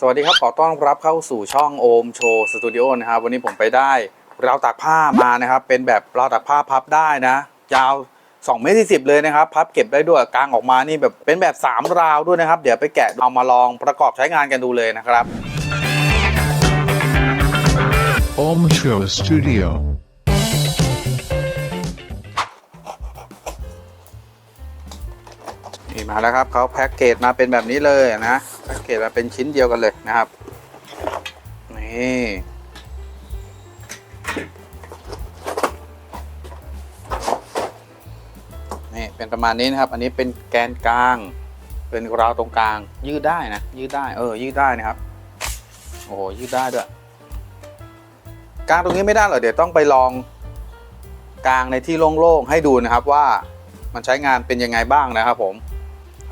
สวัสดีครับ ขอต้อนรับเข้าสู่ช่องโอมโชว์สตูดิโอนะครับวันนี้ผมไปได้ราวตากผ้ามานะครับ เป็นแบบราวตากผ้าพับได้นะ ยาว2เมตรสิเลยนะครับ พับเก็บได้ด้วยกางออกมานี่แบบเป็นแบบ 3 ราวด้วยนะครับ เดี๋ยวไปแกะเอามาลองประกอบใช้งานกันดูเลยนะครับ Om Show Studio. นี่มาแล้วครับเขาแพ็กเกจมาเป็นแบบนี้เลยนะ แพ็กเกจมาเป็นชิ้นเดียวกันเลยนะครับ นี่นี่เป็นประมาณนี้นะครับ อันนี้เป็นแกนกลาง เป็นราวตรงกลาง ยืดได้นะ ยืดได้ เออ ยืดได้นะครับ โอ้โห ยืดได้ด้วย กลางตรงนี้ไม่ได้เหรอ เดี๋ยวต้องไปลองกลางในที่โล่งๆ ให้ดูนะครับว่ามันใช้งานเป็นยังไงบ้างนะครับผม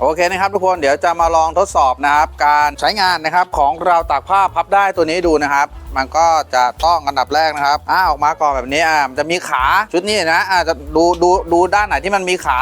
โอเคนะครับทุกคนเดี๋ยวจะมาลองทดสอบนะครับ การใช้งานนะครับของเราวตากผ้าพับได้ตัวนี้ดูนะครับ มันก็จะต้องอันดับแรกนะครับอ้าออกมาก่อนแบบนี้อ่ามันจะมีขาชุดนี้นะอ่าจะดูดูดูด้านไหนที่มันมีขา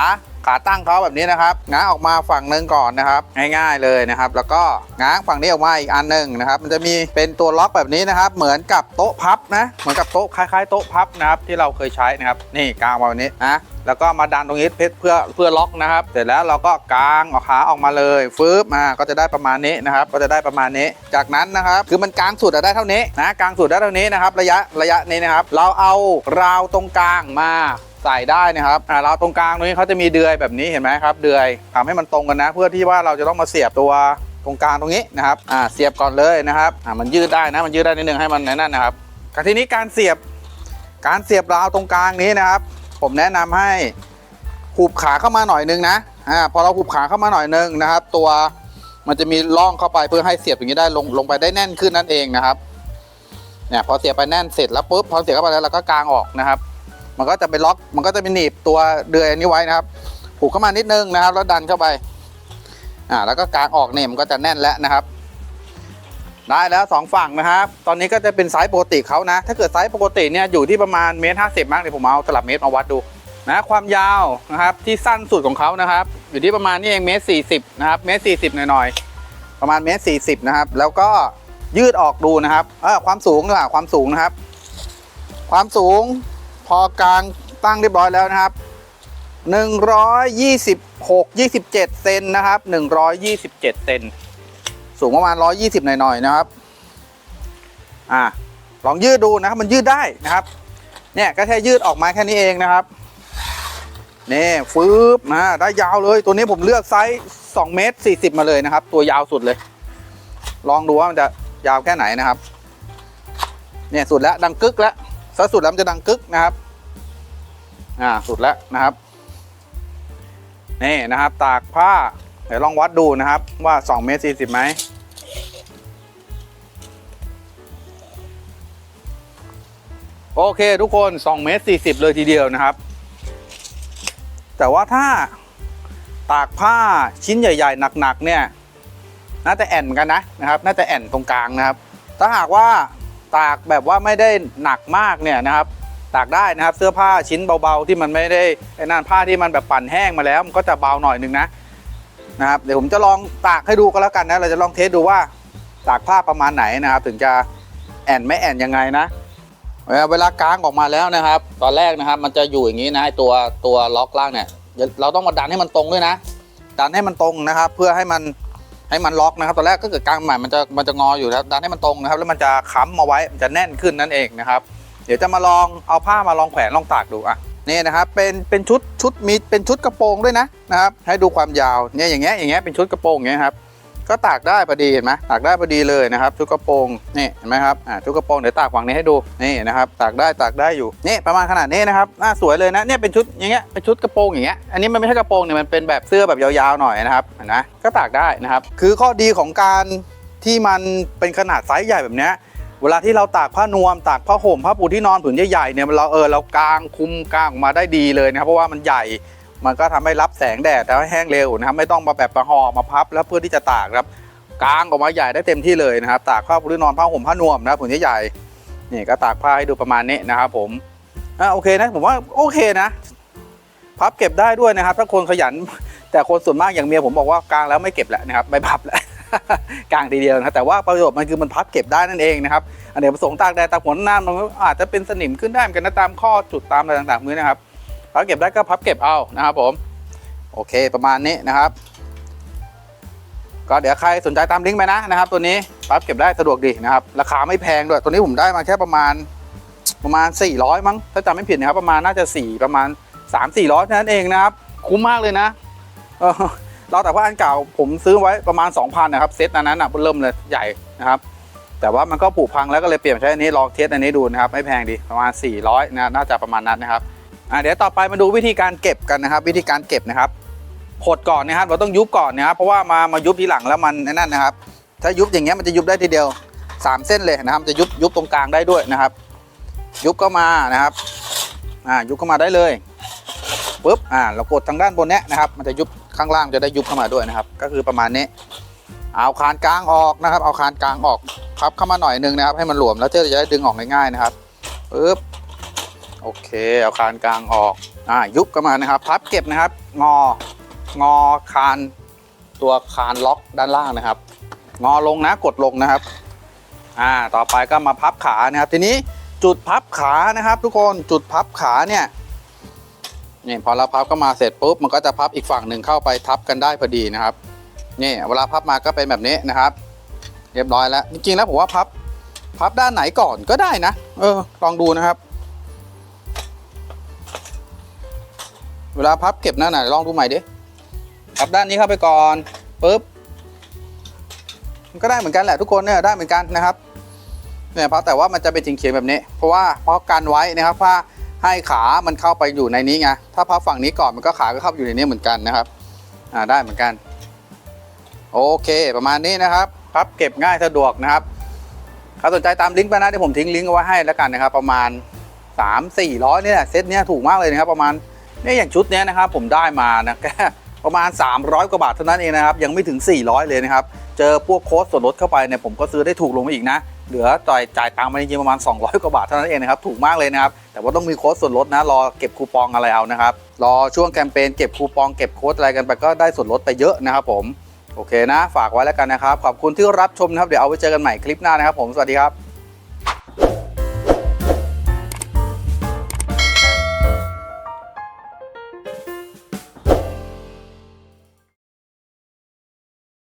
ขาตั้งเขาแบบนี้นะครับง้างออกมาฝั่งหนึ่งก่อนนะครับ ง่ายๆเลยนะครับ แล้วก็ง้างฝั่งนี้ออกมาอีกอันหนึ่งนะครับ มันจะมีเป็นตัวล็อกแบบนี้นะครับ เหมือนกับโต๊ะพับนะเหมือนกับโต๊ะคล้ายๆโต๊ะพับนะครับที่เราเคยใช้นะครับ นี่กางมาแบบนี้นะแล้วก็มาดันตรงนี้เพื่อเพื่อเพื่อล็อกนะครับ เสร็จแล้วเราก็กางออกขาออกมาเลยฟืบมาก็จะได้ประมาณนี้นะครับ ก็จะได้ประมาณนี้ จากนั้นนะครับ คือมันกางสุดได้เท่านี้นะกางสุดได้เท่านี้นะครับ ระยะระยะนี้นะครับ เราเอาราวตรงกลางมา ใส่ได้นะครับอ่าราวตรงกลางตรงนี้เขาจะมีเดือยแบบนี้เห็นไหมครับ เดือยทำให้มันตรงกันนะ เพื่อที่ว่าเราจะต้องมาเสียบตัวตรงกลางตรงนี้นะครับอ่าเสียบก่อนเลยนะครับอ่ามันยืดได้นะมันยืดได้นิดนึงให้มันนั่นนะครับการทีนี้การเสียบการเสียบราวตรงกลางนี้นะครับ ผมแนะนำให้หุบขาเข้ามาหน่อยนึงนะอ่าพอเราหุบขาเข้ามาหน่อยนึงนะครับ ตัวมันจะมีร่องเข้าไปเพื่อให้เสียบอย่างนี้ได้ลงลงไปได้แน่นขึ้นนั่นเองนะครับเนี่ยพอเสียบไปแน่นเสร็จแล้วปุ๊บพอเสียบเข้าไปแล้วเราก็กางออกนะครับ มันก็จะไปล็อก มันก็จะไปหนีบตัวเดือยนี้ไว้นะครับ ผูกเข้ามานิดนึงนะครับ แล้วดันเข้าไป อ่า แล้วก็กางออกเนี่ยมันก็จะแน่นแล้วนะครับ ได้แล้วสองฝั่งนะครับ ตอนนี้ก็จะเป็นไซส์ปกติเขานะ ถ้าเกิดไซส์ปกติเนี่ยอยู่ที่ประมาณเมตรห้าสิบมั้งเดี๋ยวผมเอาตลับเมตรมาวัดดูนะความยาวนะครับที่สั้นสุดของเขานะครับ อยู่ที่ประมาณนี้เองเมตรสี่สิบนะครับเมตรสี่สิบหน่อยๆประมาณเมตรสี่สิบนะครับ แล้วก็ยืดออกดูนะครับเออความสูงดีกว่าความสูงนะครับ ความสูง พอกลางตั้งเรียบร้อยแล้วนะครับหนึ่งร้อยยี่สิบหกยี่สิบเจ็ดเซนนะครับหนึ่งร้อยยี่สิบเจ็ดเซนสูงประมาณร้อยยี่สิบหน่อยๆนะครับ อ่าลองยืดดูนะครับ มันยืดได้นะครับ เนี่ยก็แค่ยืดออกมาแค่นี้เองนะครับนี่ฟืบมาได้ยาวเลยตัวนี้ผมเลือกไซส์2เมตร40 มาเลยนะครับ ตัวยาวสุดเลย ลองดูว่ามันจะยาวแค่ไหนนะครับ เนี่ยสุดแล้วดังกึกแล้ว ซะสุดแล้วมันจะดังกึกนะครับ อ่าสุดแล้วนะครับนี่นะครับ ตากผ้าเดี๋ยวลองวัดดูนะครับ ว่า2เมตร40ไหมโอเคทุกคน2เมตร40 เลยทีเดียวนะครับ แต่ว่าถ้าตากผ้าชิ้นใหญ่ ๆ หนัก ๆ เนี่ย น่าจะแอนเหมือนกันนะนะครับ น่าจะแอนตรงกลางนะครับ ถ้าหากว่า ตากแบบว่าไม่ได้หนักมากเนี่ยนะครับตากได้นะครับเสื้อผ้าชิ้นเบาๆ ที่มันไม่ได้ไอ้นั่นผ้าที่มันแบบปั่นแห้งมาแล้ว มันก็จะเบาหน่อยนึงนะนะครับเดี๋ยวผมจะลองตากให้ดูก็แล้วกันนะเราจะลองเทสดูว่าตากผ้าประมาณไหนนะครับ ถึงจะแอนไม่แอนยังไงนะเวลาเวลากางออกมาแล้วนะครับ ตอนแรกนะครับ มันจะอยู่อย่างนี้นะตัวตัวล็อกล่างเนี่ยเดี๋ยวเราต้องมาดันให้มันตรงด้วยนะ ดันให้มันตรงนะครับ เพื่อให้มัน ให้มันล็อกนะครับตอนแรกก็เกิดกางใหม่มันจะมันจะงออยู่แล้วดันให้มันตรงนะครับ แล้วมันจะค้ำมาไว้มันจะแน่นขึ้นนั่นเองนะครับ เดี๋ยวจะมาลองเอาผ้ามาลองแขวนลองตากดูอะนี่นะครับเป็นเป็นชุดชุดมีเป็นชุดกระโปรงด้วยนะนะครับให้ดูความยาวเนี่ยอย่างเงี้ยอย่างเงี้ยเป็นชุดกระโปรงอย่างเงี้ยครับ ก็ตากได้พอดีเห็นไหมตากได้พอดีเลยนะครับชุดกระโปรงนี่เห็นไหมครับอ่าชุดกระโปรงเดี๋ยวตากฝั่งนี้ให้ดูนี่นะครับตากได้ตากได้อยู่นี่ประมาณขนาดนี้นะครับน่าสวยเลยนะเนี่ยเป็นชุดอย่างเงี้ยเป็นชุดกระโปรงอย่างเงี้ยอันนี้มันไม่ใช่กระโปรงเนี่ยมันเป็นแบบเสื้อแบบยาวๆหน่อยนะครับเห็นไหมก็ตากได้นะครับ คือข้อดีของการที่มันเป็นขนาดไซส์ใหญ่แบบเนี้ยเวลาที่เราตากผ้านวมตากผ้าห่มผ้าปูที่นอนผืนใหญ่ๆเนี่ยเราเออเรากางคุมกางออกมาได้ดีเลยนะครับเพราะว่ามันใหญ่ มันก็ทำให้รับแสงแดดแต่ว่าแห้งเร็วนะครับไม่ต้องมาแบบมาห่อมาพับ แล้วเพื่อที่จะตากครับกางออกมาใหญ่ได้เต็มที่เลยนะครับ ตากผ้าปูนอนผ้าห่มผ้านวมนะครับผืนใหญ่ๆนี่ก็ตากผ้าให้ดูประมาณนี้นะครับ ผมอะโอเคนะผมว่าโอเคนะ พับเก็บได้ด้วยนะครับ ถ้าคนขยัน แต่คนส่วนมากอย่างเมียผมบอกว่ากางแล้วไม่เก็บแหละนะครับไม่พับแล้วกลางทีเดียวนะแต่ว่าประโยชน์มันคือมันพับเก็บได้นั่นเองนะครับอันเดี๋ยวผสมตากแดดตากฝนนานมันก็อาจจะเป็นสนิมขึ้นได้เหมือนกันนะตามข้อจุดตามอะไรต่างๆมือนะครับ พับเก็บได้ก็พับเก็บเอานะครับผมโอเคประมาณนี้นะครับ ก็เดี๋ยวใครสนใจตามลิงก์ไปนะนะครับ ตัวนี้พับเก็บได้สะดวกดีนะครับ ราคาไม่แพงด้วยตัวนี้ผมได้มาแค่ประมาณประมาณ 400 มั้งถ้าจำไม่ผิดนะครับประมาณน่าจะ 4 ประมาณ 3 400เท่านั้นเองนะครับ คุ้มมากเลยนะเราแต่ว่าอันเก่าผมซื้อไว้ประมาณ 2,000นะครับเซตอันนั้นอะเริ่มเลยใหญ่นะครับ แต่ว่ามันก็ผุพังแล้วก็เลยเปลี่ยนใช้อันนี้ลองเทสอันนี้ดูนะครับ ไม่แพงดีประมาณ 400นะน่าจะประมาณนั้นนะครับ อะเดี๋ยวต่อไปมาดูวิธีการเก็บกันนะครับ วิธีการเก็บนะครับหดก่อนนะครับเราต้องยุบก่อนนะครับเพราะว่ามามายุบทีหลังแล้วมันนั่นนะครับ ถ้ายุบอย่างเงี้ยมันจะยุบได้ทีเดียว 3 เส้นเลยนะครับจะยุบยุบตรงกลางได้ด้วยนะครับ ยุบเข้ามานะครับอ่ายุบเข้ามาได้เลยปุ๊บอ่าเรากดทางด้านบนเนี้ยนะครับ มันจะยุบข้างล่างจะได้ยุบเข้ามาด้วยนะครับ ก็คือประมาณนี้ เอาคานกลางออกนะครับ เอาคานกลางออกพับเข้ามาหน่อยนึงนะครับ ให้มันหลวมแล้วเจะได้ดึงออกง่ายๆนะครับปึ๊บ โอเค เอาคานกลางออกอ่ายุบเข้ามานะครับ พับเก็บนะครับ งองอคานตัวคานล็อกด้านล่างนะครับ งอลงนะกดลงนะครับอ่าต่อไปก็มาพับขานะครับ ทีนี้จุดพับขานะครับ ทุกคนจุดพับขาเนี่ยนี่พอเราพับเข้ามาเสร็จปุ๊บมันก็จะพับอีกฝั่งหนึ่งเข้าไปทับกันได้พอดีนะครับนี่เวลาพับมาก็เป็นแบบนี้นะครับ เรียบร้อยแล้วจริงๆแล้วผมว่าพับ พับด้านไหนก่อนก็ได้นะ เออลองดูนะครับ เวลาพับเก็บหน้าไหนลองดูใหม่ดิพับด้านนี้เข้าไปก่อนปุ๊บมันก็ได้เหมือนกันแหละทุกคนเนี่ยได้เหมือนกันนะครับเนี่ยพราะแต่ว่ามันจะเป็นจริงเขียงแบบนี้ เพราะว่าเพราะกันไว้นะครับว่าให้ขามันเข้าไปอยู่ในนี้ไงถ้าพับฝั่งนี้ก่อนมันก็ขาก็เข้าอยู่ในนี้เหมือนกันนะครับอ่าได้เหมือนกัน โอเค ประมาณนี้นะครับ พับเก็บง่ายสะดวกนะครับใครสนใจตามลิงก์ไปนะเดี๋ยวผมทิ้งลิงก์เอาไว้ให้แล้วกันนะครับ ประมาณ 3 4 0 0เนี่ยเซตเนี้ยถูกมากเลยนะครับประมาณ เนี่ยอย่างชุดนี้นะครับผมได้มานะแค่ประมาณ 300 กว่าบาทเท่านั้นเองนะครับยังไม่ถึง 400 เลยนะครับ เจอพวกโค้ดส่วนลดเข้าไปเนี่ยผมก็ซื้อได้ถูกลงมาอีกนะ เหลือจ่ายจ่ายตังค์มาจริงๆประมาณ 200 กว่าบาทเท่านั้นเองนะครับถูกมากเลยนะครับ แต่ว่าต้องมีโค้ดส่วนลดนะรอเก็บคูปองอะไรเอานะครับรอช่วงแคมเปญเก็บคูปองเก็บโค้ดอะไรกันไปก็ได้ส่วนลดไปเยอะนะครับผมโอเคนะ ฝากไว้แล้วกันนะครับขอบคุณที่รับชมนะครับเดี๋ยวเอาไว้เจอกันใหม่คลิปหน้านะครับผมสวัสดีครับ